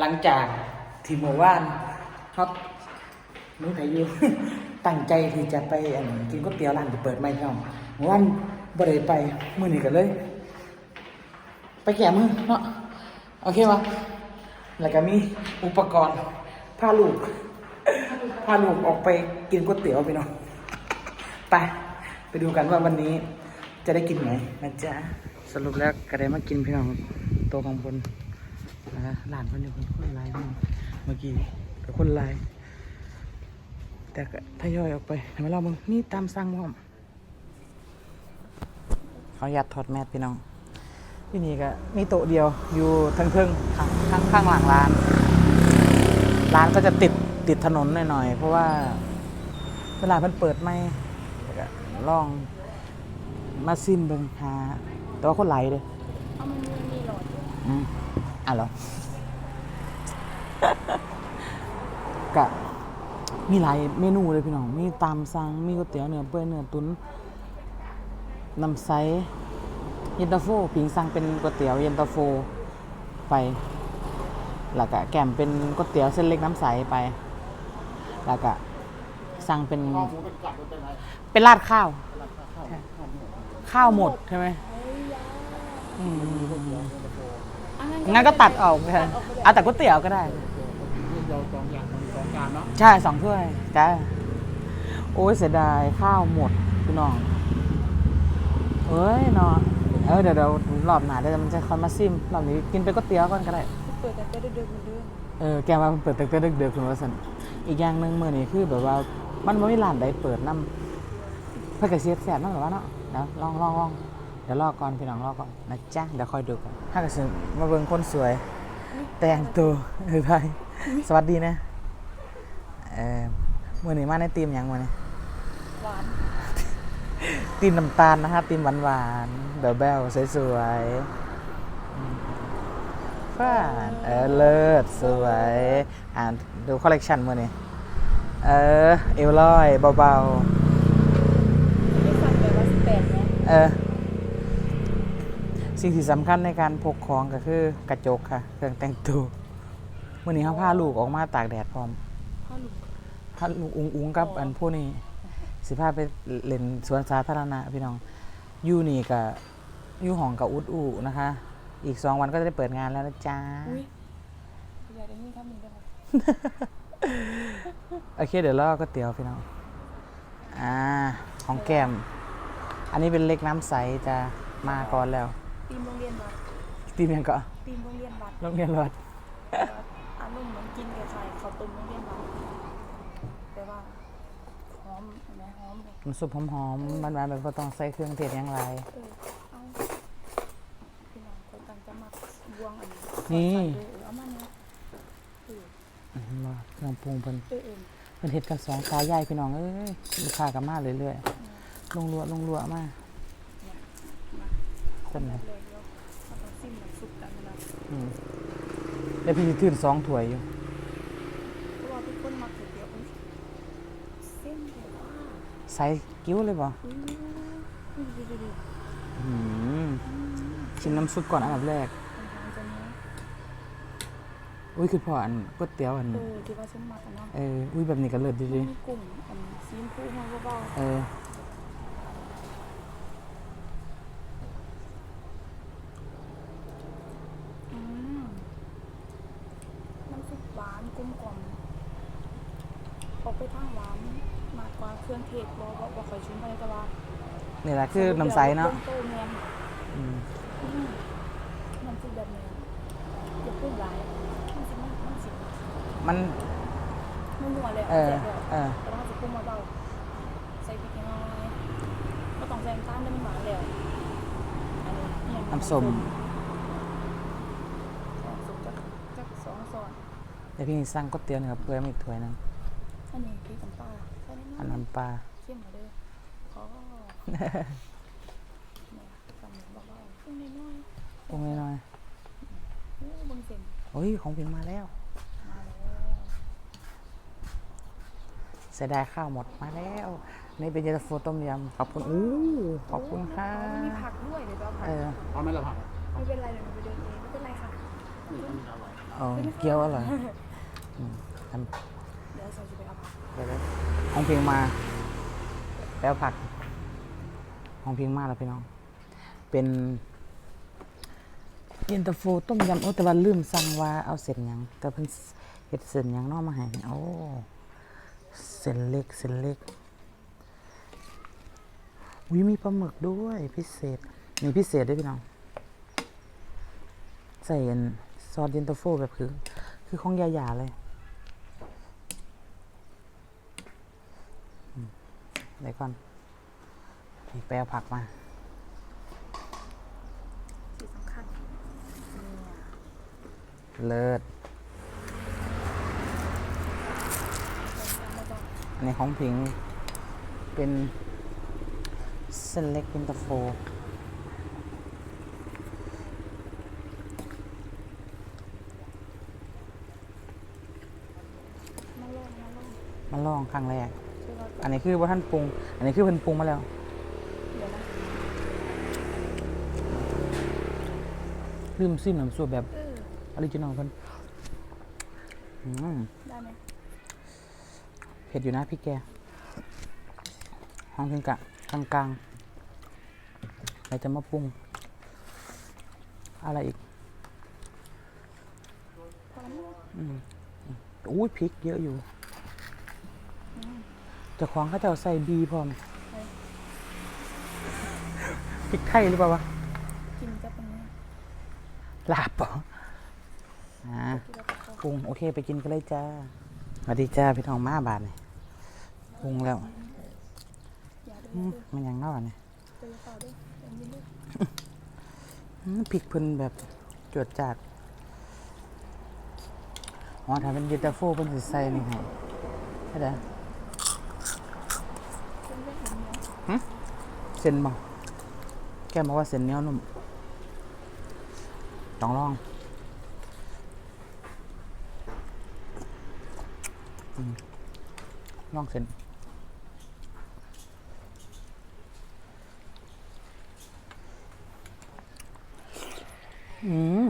หลังจากที่เมื่อวานครับมึงไทยยูตั้งใจที่จะไปกินก๋วยเตี๋ยวร้านที่เปิดใหม่พี่น้องเมื่อวานบ่ได้ไปมื้อนี้ก็เลย ไปแก้มือเนาะโอเควะแล้วก็มีอุปกรณ์พาลูกพาลูกออกไปกินก๋วยเตี๋ยวพี่น้องไปไปดูกันว่าวันนี้จะได้กินไหมนะจ๊ะสรุปแล้วก็ได้มากินพี่น้องตัวของบน นะหลานคนเดียวคนคนไลายพี่น้องเมื่อกี้กับคนไลายแต่ก็ทยอยออกไปให้มาเล่ามึงนี่ตามสั่งพร้อมเขาอยากถอดแมสพี่น้องที่นี่ก็มีโต๊ะเดียวอยู่ทั้งเทิงๆข้างข้างข้างหลังร้าน ร้านก็จะติดติดถนนหน่อยๆเพราะว่าเวลามันเปิดไม่แล้วก็ลองมาซิมเบิ่งหาแต่ว่าคนไหลายเลยเอามันมีมีหลอด อยู่อืมอะเหรอ กะมีหลายเมนูเลยพี่น้อง มีตามสั่งมีก๋วยเตี๋ยวเนื้อเปื่อยเนื้อตุ๋นน้ำใสเย็นตาโฟผิงสั่งเป็นก๋วยเตี๋ยวเย็นตาโฟไปแล้วก็แกมเป็นก๋วยเตี๋ยวเส้นเล็กน้ำใสไปแล้วก็สั่งเป็นเป็นราดข้าว ข้าวหมดใช่ไหมอืม งั้นก็ตัดออกแทนเอาแต่ก๋วยเตี๋ยวก็ได้ เราสองอย่างสองการเนาะใช่สองถ้วยจ้าโอ้ยเสียดายข้าวหมดพี่น้องเอ้ยเนาะเออเดี๋ยวเดี๋ยวรอบหน้าเดี๋ยวมันจะคอยมาซิมรอบนี้กินไปก๋วยเตี๋ยวก่อนก็ได้ เปิดแต่เต้เดิมๆเดิมเออแกมาเปิดตั้งแต่เด็กๆคุณวสันอีกอย่างหนึ่งมื่อนี้คือแบบว่ามันไม่มีร้านใดเปิดน้ำเพื่อกระเสียบแสบนั่นหรอวะเนาะเดี๋ยวลองลองลอง เดี๋ยวรอก่อนพี่น้องรอก่อนนะจ๊ะเดี๋ยวคอยดูกันถ้ากระเสียมาเบิ่งคนสวย แต่งตัวเออไปสวัสดีนะเออมื่อนี้มาในทีมหยังมื่อนี้ๆหวานตีมน้ำตาลนะฮะตีมหวานหวานๆแบลแบลๆสวยๆอืมฟ้าเออเลิศสวยอ่านดูคอลเลกชันมื่อนี้เออเอวลอยเบาไม่สั่งแบบว่าสิบแปดไหมๆเออ สิ่งที่สำคัญในการพกของก็คือกระจกค่ะ เครื่องแต่งตัวมื่อนี้เขาพาลูกออกมาตากแดดพร้อมพ่อหนุ่มพาลูกอุ้งอุ้งกับอันผู้นี้สิพาไปเล่นสวนสาธารณะพี่น้องอยู่นี่กับอยู่ห้องกับอุดอูนะคะ อีกสองวันก็จะได้เปิดงานแล้วนะจ๊ะอุ้ยอยากได้ยินคำหนึ่งได้ไหมโอเคเดี๋ยวรอก๋วยเตี๋ยวพี่น้องอ่าของแก้ม อันนี้เป็นเล็กน้ำใสจะมาก่อนแล้ว ทีมโรงเรียนวัดตีมยังก็ทีมโรงเรียนวัดโรงเรียนรถอารมณ์เหมือนกินกับไข่ข้าวต้มโรงเรียนวัดแต่ว่าหอมเห็นไหมหอมเลยมันสุปหอมๆมันๆแบบบ่ต้องใส่เครื่องเทศหยังไร เออเอาพี่น้องคนต่างจะมาบวงอันนี้นี่เออเอามาเนี่ยเอออื้อหือว่าเครื่องปรุงเพิ่นเออเออเพิ่นเฮ็ดกันสองตายายพี่น้องเอ้ยลูกค้าก็มาเรื่อยๆลงรัวลงรัวมามา คนไหนเลยเดี๋ยวเอาไปซิมน้ำซุปกันนะอืมแต่พี่สิถือสองถ้วยอยู่เพราะว่าทุกคนมาถือเดียวอุ๊ยเส้นเดียวว่าใส่กิ้วเลยบ่อุ้ยดูดูดูดูอืมชิมน้ำซุปก่อนอันดับแรกมันทำจะเนี้ยอุ้ยคือพออันก๋วยเตี๋ยวอันเออที่ว่าฉันมากันเนาะเออ อุ้ยแบบนี้ก็เลิศดีมีกลุ่มอันซีนผู้มาเบาๆเออๆอืมน้ำซุปหวานกล มกล่อมออกไปทางหวานมากกว่าเครื่องเทศบ่บ่บ่ค่อยชุ่มไปแต่ว่านี่แหละคือน้ำใสเนาะโตแมนอืมอืมน้ำซุปแบบนี้อย่าพูดหลายมันสิมันมันสิมัน มันนัวเลยเออจ็บเลยเออ แต่ว่าจะปรุงมาเบาใส่พริกน้อยก็ต้องใส่น้ำตาลน้ำหวานแล้วอันนี้อิหยังน้ำส้ม น้ำส้มจักจักสองช้อน เดี๋ยวพี่สั่งก๋วยเตี๋ยวเนื้อเปื่อยมาอีกถ้วยหนึงอันนี้พริกน้ำปลาใส่น้อยอันน้ำปลาเข้มมาเด้อขอเนี่ยกำลังเบาๆปรุงน้อยปรุงน้อยๆโอ้เบนเส้นๆโอ้ยของเพียงมาแล้วมาแล้วเสียดายข้าวหมดมาแล้ว นี่เป็นเย็นตาโฟต้มยำขอบคุณอู้ขอบคุณค่ะมีผักด้วยเดี๋ยวเราผักเออเอาไหมล่ะผักไม่เป็นไรเดี๋ยวหนูไปเดินเองไม่เป็นไรค่ะนี่อันนี้อร่อยเอาเกี๊ยวอร่อยอืม ทเดี๋ยวเราจะไปเอาผักำไปเลยห้องเพลงมาแป้วผักห้องเพลงมาแล้วพี่น้อง เป็นเย็นตาโฟต้มยำโอ้แต่ว่าลืมสั่งว่าเอาเส้นหยัง แต่เพิ่นเฮ็ดเส้นหยังเนอกมาให้โอ้เส้นเล็กเส้นเล็กวิมีปลาหมึกด้วยพิเศษมีพิเศษด้วยพี่น้อง ใส่อันซอสเย็นตาโฟแบบคือ คือของยาหยาเลยอืม เดี๋ยวก่อนนี่ไปเอาผักมาที่สำคัญเนี่ยเลิศเป็นการมาบอกอันนี้ของผิงเป็นเส้นเล็กเย็นตาโฟมาลองมาลองมาลองครั้งแรกช่วยเรา อันนี้คือว่าท่านปรุง อันนี้คือเพิ่นปรุงมาแล้วเดี๋ยวนะลืมซิมน้ำซุปแบบเออออริจินอลเพิ่นอืมได้ไหมเผ็ดอยู่นะพี่แกห้องพิงกะกลางกลางๆเราจะมาปรุง อะไรอีกพอแล้วมั้งอืมอุ้ยพริกเยอะอยู่เจะของเขาจะเอาใส่บีพร้อมพริกไทยหรือเปล่าวะ กินกับอันนี้ลาบเปล่าอ่าที่เราจะเข้าปรุงโอเคไปกินกันเลยจ้าสวัสดีจ้าพี่ทองมาบาทนี่ปรุงแล้วอย่าเด้อือมมันยังเน่าอะนี่เจอต่อเด้อเดี๋ยวนี้เด้ออืมพริกเพิ่นแบบจวดจัดอ๋อถ้าเป็นเย็นตาโฟเพิ่นสิใส่นี่ให้ใช่ไหม เป็นเรื่องของ เนี้ยเส้นบ่แกบอกว่าเส้นเนียนุ่มต้องลองลองเส้นอืม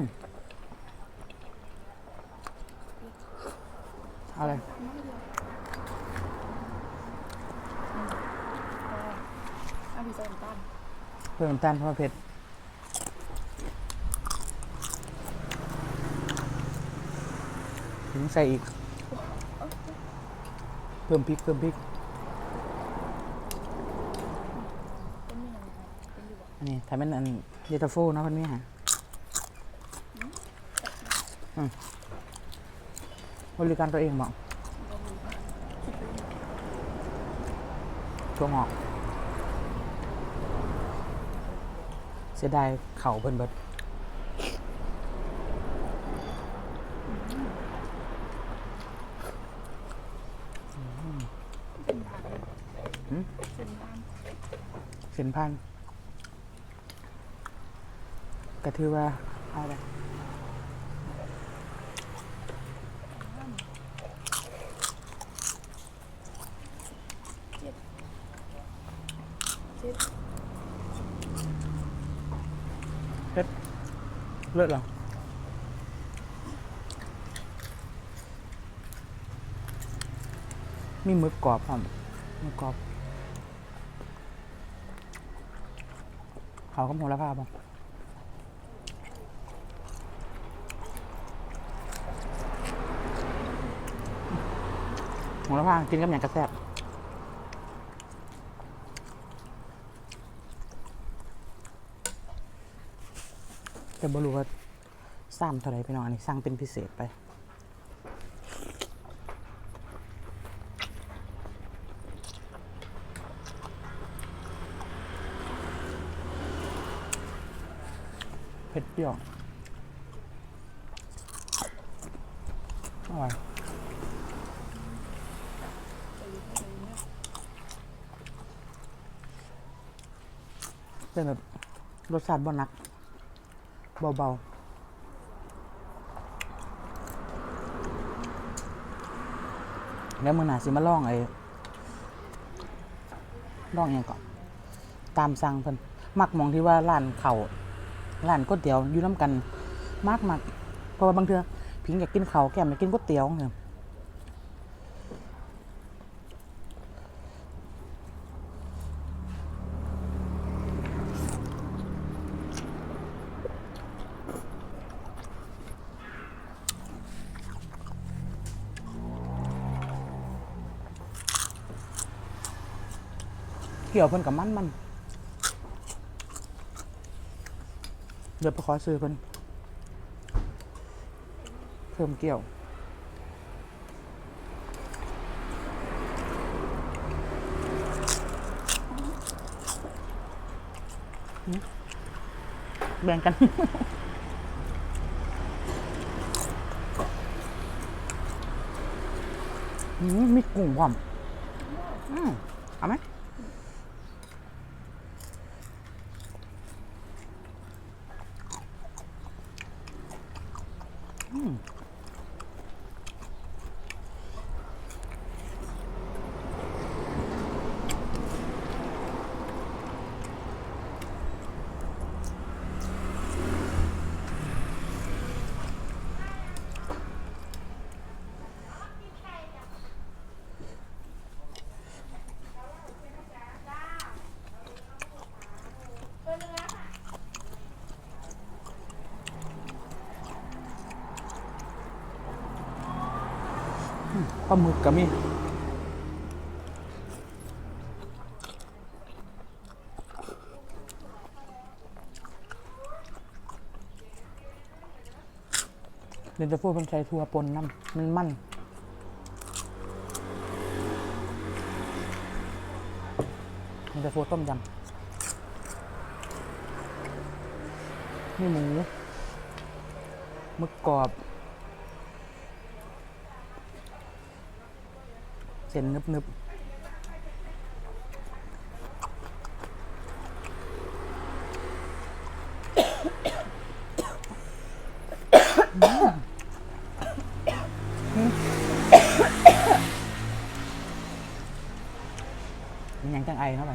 อะไร น้อยเดียวอืมพออะพี่ใส่น้ำตาล เพิ่มน้ำตาลเพราะเผ็ดถึงใส่อีก เพิ่มพริกเพิ่มพริกอันนี้ถ้าเป็นอันเยตาโฟเนาะคนนี้ฮะอืมบริการตัวเองบอกช่วงอก สียดายเข่าเพิ่นเบิดเส้นพันก็ถือว่าเอาไป เจ็ด เผ็ด เลิศหรอมีมึกกรอบอะหมึกกรอบเขาก็โหมูละผ้าป่ะหมูละผ้ากินกับอย่างกระแซบ แต่บรู้ว่าซ้ำเท่าไรพี่น้องอันนี้สั่งเป็นพิเศษไป เผ็ดเปรี้ยวอร่อยเป็นแบบรสชาติบ่นัก เบาๆแล้วมือหนาสิมาลองไอ้ลองอยังก่อนตามสั่งเพิ่นมักมองที่ว่าร้านเขาวร้านก๋วยเตี๋ยวอยู่น้ำกันมากมากเพราะว่าบางเทือพิงอยากกินเขาแก้มอยากกินก๋วยเตี๋ยวเนี่ย เกี่ยวเพิ่นกับมันมัน เดี๋ยวไปขอซื้อเพิ่นเพิ่มเกี่ยวแบ่งกันมีกุ้งหอมอืมเอาไหม ป ลาหมึกก็มีเดี๋ยวจะพูดเป็นใช้ทัวปนน้ำมันมันมันจะพูดต้มยำนี่หมูมึกกรอบ เส้นนึบนึบมันยังจังไอเนาะไป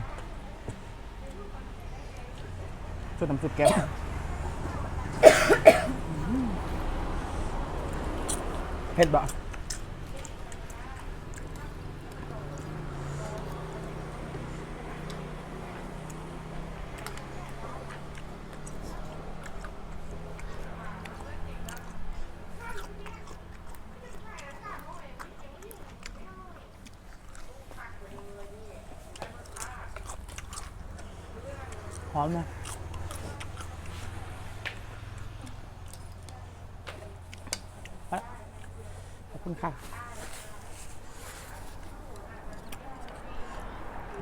สุดน้ำสุดแก้วเผ็ดบ่ หอมนะไปขอบคุณค่ะ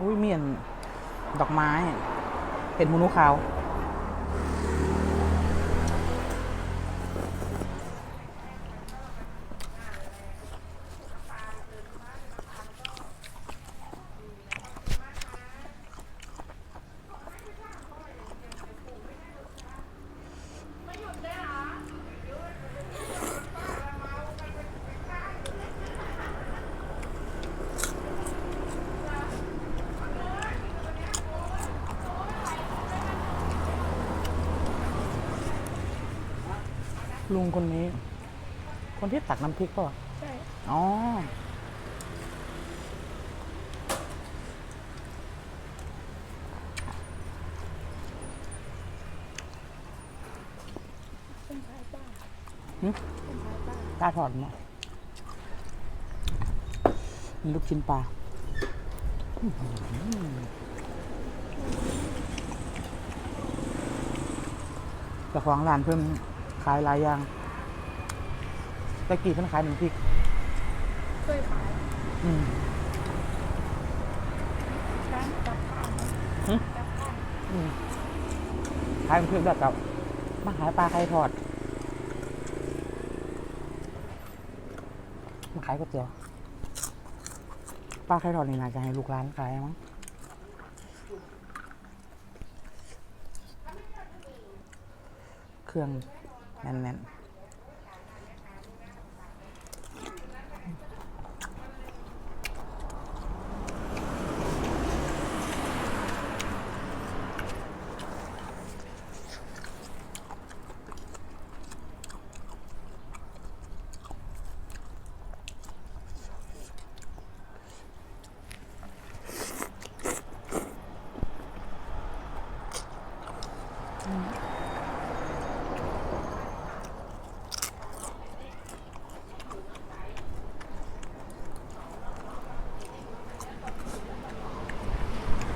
อุ้ยเมียนดอกไม้เห็นหูนูขาว ลุงคนนี้ คนที่ตักน้ำพริกป่ะใช่อ๋อ เป็นชายป้าหึ เป็นชายป้าปลาทอดมามีลูกชิ้นปลาอื้อหือเจ้าของร้านเพิ่ม ขายหลายอย่างตะกี้เพิ่นขายหนึ่งพริกเคยขายอืมร้านกับข้าวหึกับข้าวอืมขายเป็นพริกแบบกับมาขายปลาไข่ทอดมาขายก๋วยเตี๋ยวปลาไข่ทอดนี่น่าจะให้ลูกร้านขายมั้งเครื่อง แน่น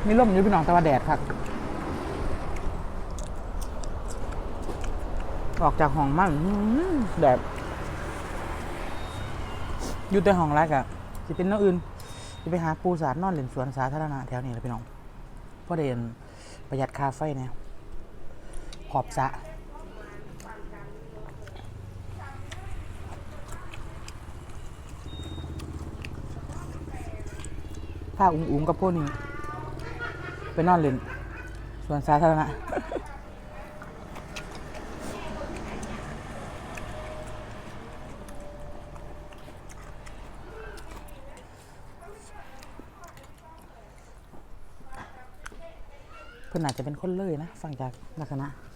มีลมอยู่พี่น้องแต่ว่าแดดครับออกจากห้องมาอื้อหือแดดอยู่แต่ห้องแรกอะจะเป็นน้องอื่นจะไปหาปูสาดนอนเล่นสวนสาธารณะแถวนี้แหละพี่น้องเพราะเดนประหยัดคาไฟเนี่ยขอบสะผ้าอุ้งๆกับพวกนี้ ไปนอนเล่นสวนสาธารณะเพื่อนอาจจะเป็นคนเลยนะฟังจากลักษณะ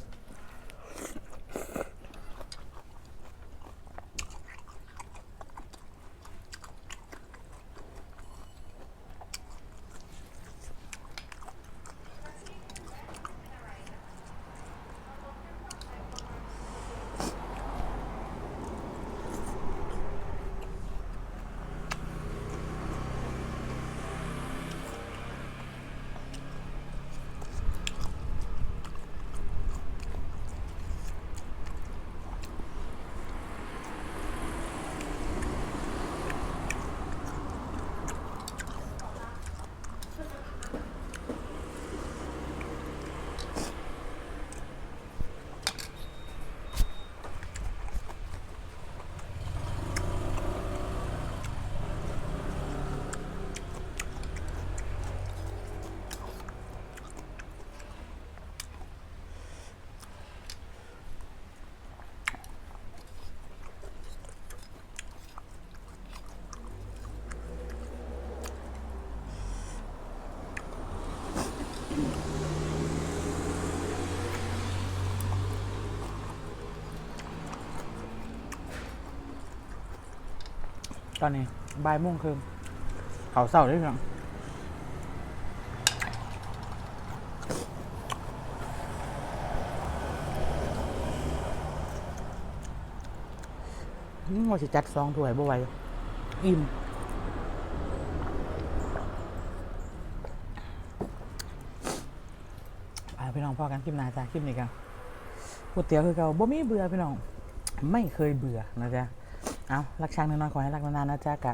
ตอนนี้บ่ายโมงครึ่งเขาเศร้าได้ยังอืมว่าสิจัดสองถ้วยบ่ไหวอิ่มอ่าพี่น้องพอกันคลิปหน้าจ้าคลิปนี้กันก๋วยเตี๋ยวคือเก่าบ่มีเบื่อพี่น้อง ไม่เคยเบื่อนะจ๊ะ เอารักช้างน้อยๆขอให้รักนานๆนะจ๊ะกะ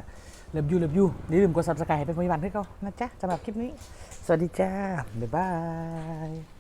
เลิฟยูเลิฟยูอย่าลืมกดซับสไครต์ให้เป็นพยาบาลให้เขานะจ๊ะสำหรับคลิปนี้ สวัสดีจ้าบ๊ายบาย